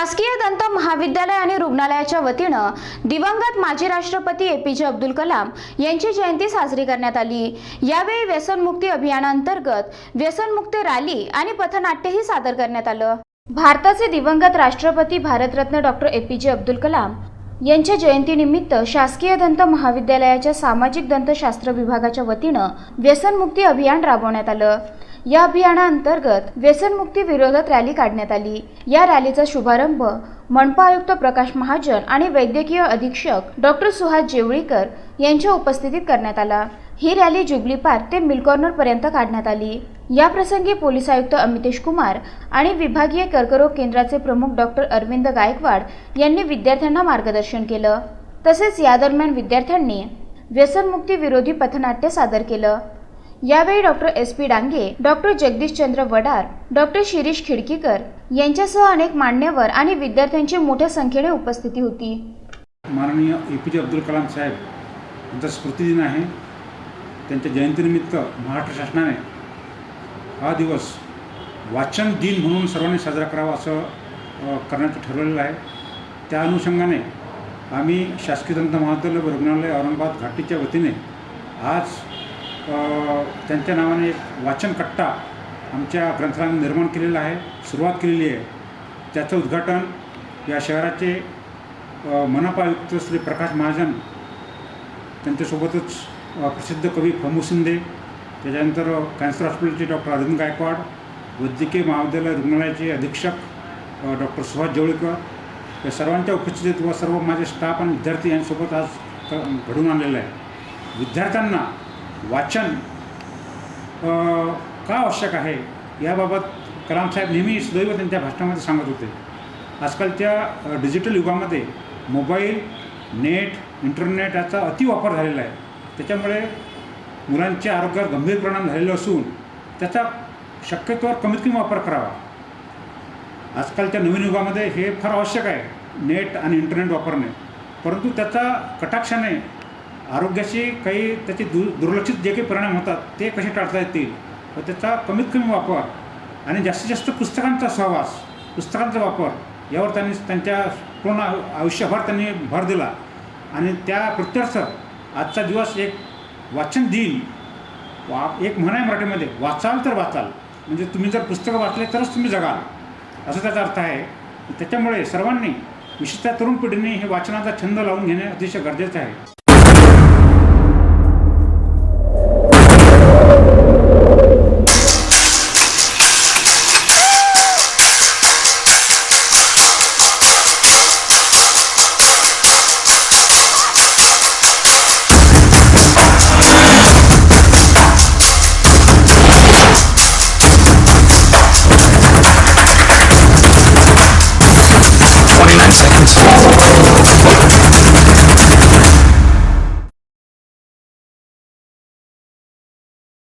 शासकीय दंत महाविद्यालय आणि रुग्णालयाच्या वतीनं दिवंगत माजी राष्ट्रपती ए पी जे अब्दुल कलाम यांची जयंती साजरी करण्यात आली. यावेळी व्यसनमुक्ती अभियानांतर्गत व्यसनमुक्ती रॅली आणि पथनाट्यही सादर करण्यात आलं. भारताचे दिवंगत राष्ट्रपती भारतरत्न डॉक्टर ए पी जे अब्दुल कलाम यांच्या जयंतीनिमित्त शासकीय दंत महाविद्यालयाच्या सामाजिक दंतशास्त्र विभागाच्या वतीनं व्यसनमुक्ती अभियान राबवण्यात आलं. या अभियानाअंतर्गत व्यसनमुक्ती विरोधात रॅली काढण्यात आली. या रॅलीचा शुभारंभ मनपा आयुक्त प्रकाश महाजन आणि वैद्यकीय अधीक्षक डॉक्टर सुहास जेवळीकर यांच्या उपस्थितीत करण्यात आला. ही रॅली जुबली पार्क ते मिल कॉर्नर पर्यंत काढण्यात आली. या प्रसंगी पोलीस आयुक्त अमितेश कुमार आणि विभागीय कर्करोग केंद्राचे प्रमुख डॉक्टर अरविंद गायकवाड यांनी विद्यार्थ्यांना मार्गदर्शन केलं. तसेच या दरम्यान विद्यार्थ्यांनी व्यसनमुक्ती विरोधी पथनाट्य सादर केलं. यावेळी doctor S P Dange doctor Jagdish Chandra Wadar doctor Shirish Khidkikar यांच्यासह अनेक मान्यवर आणि विद्यार्थ्यांची मोठ्या संख्येने उपस्थिती होती. माननीय ए पी जे अब्दुल कलाम साहेब यांचा स्मृतिदिन आहे. त्यांच्या जयंतीनिमित्त महाराष्ट्र शासनाने हा दिवस वाचन दिन म्हणून सर्वांनी साजरा करावा असं करण्याचं ठरवलेलं आहे. त्या अनुषंगाने आम्ही शासकीय दंत महाविद्यालय रुग्णालय औरंगाबाद घाटीच्या वतीने आज त्यांच्या नावाने एक वाचन कट्टा आमच्या ग्रंथालयाने निर्माण केलेला आहे सुरुवात केलेली आहे. त्याचं उद्घाटन या शहराचे मनपा आयुक्त श्री प्रकाश महाजन त्यांच्यासोबतच प्रसिद्ध कवी फमू शिंदे त्याच्यानंतर कॅन्सर हॉस्पिटलचे डॉक्टर अरविंद गायकवाड वैद्यकीय महाविद्यालय रुग्णालयाचे अधीक्षक डॉक्टर सुभाष जवळेकर या सर्वांच्या उपस्थितीत व सर्व माझे स्टाफ आणि विद्यार्थी यांसोबत आज घडून आणलेलं आहे. विद्यार्थ्यांना वाचन का आवश्यक आहे? याबाबत कलामसाहेब नेहमी सदैव त्यांच्या भाषणामध्ये सांगत होते. आजकालच्या डिजिटल युगामध्ये मोबाईल नेट इंटरनेट याचा अतिवापर झालेला आहे. त्याच्यामुळे मुलांच्या आरोग्यावर गंभीर परिणाम झालेला असून त्याचा शक्यतोवर कमीत कमी वापर करावा. आजकालच्या नवीन युगामध्ये हे फार आवश्यक आहे नेट आणि इंटरनेट वापरणे. परंतु त्याचा कटाक्षाने आरोग्याशी काही त्याचे दु दुर्लक्षित जे काही परिणाम होतात ते कसे टाळता येतील? व त्याचा कमीत कमी वापर आणि जास्तीत जास्त पुस्तकांचा सहवास पुस्तकांचा वापर यावर त्यांनी त्यांच्या पूर्ण आयु- आयुष्यभर त्यांनी भर दिला. आणि त्या प्रत्यर्थ आजचा दिवस एक वाचन दिन. वा एक म्हण आहे मराठीमध्ये वाचाल तर वाचाल. म्हणजे तुम्ही जर पुस्तकं वाचले तरच तुम्ही जगाल. असं त्याचा अर्थ आहे. त्याच्यामुळे सर्वांनी विशेषतः तरुण पिढीने हे वाचनाचा छंद लावून घेणे अतिशय गरजेचं आहे.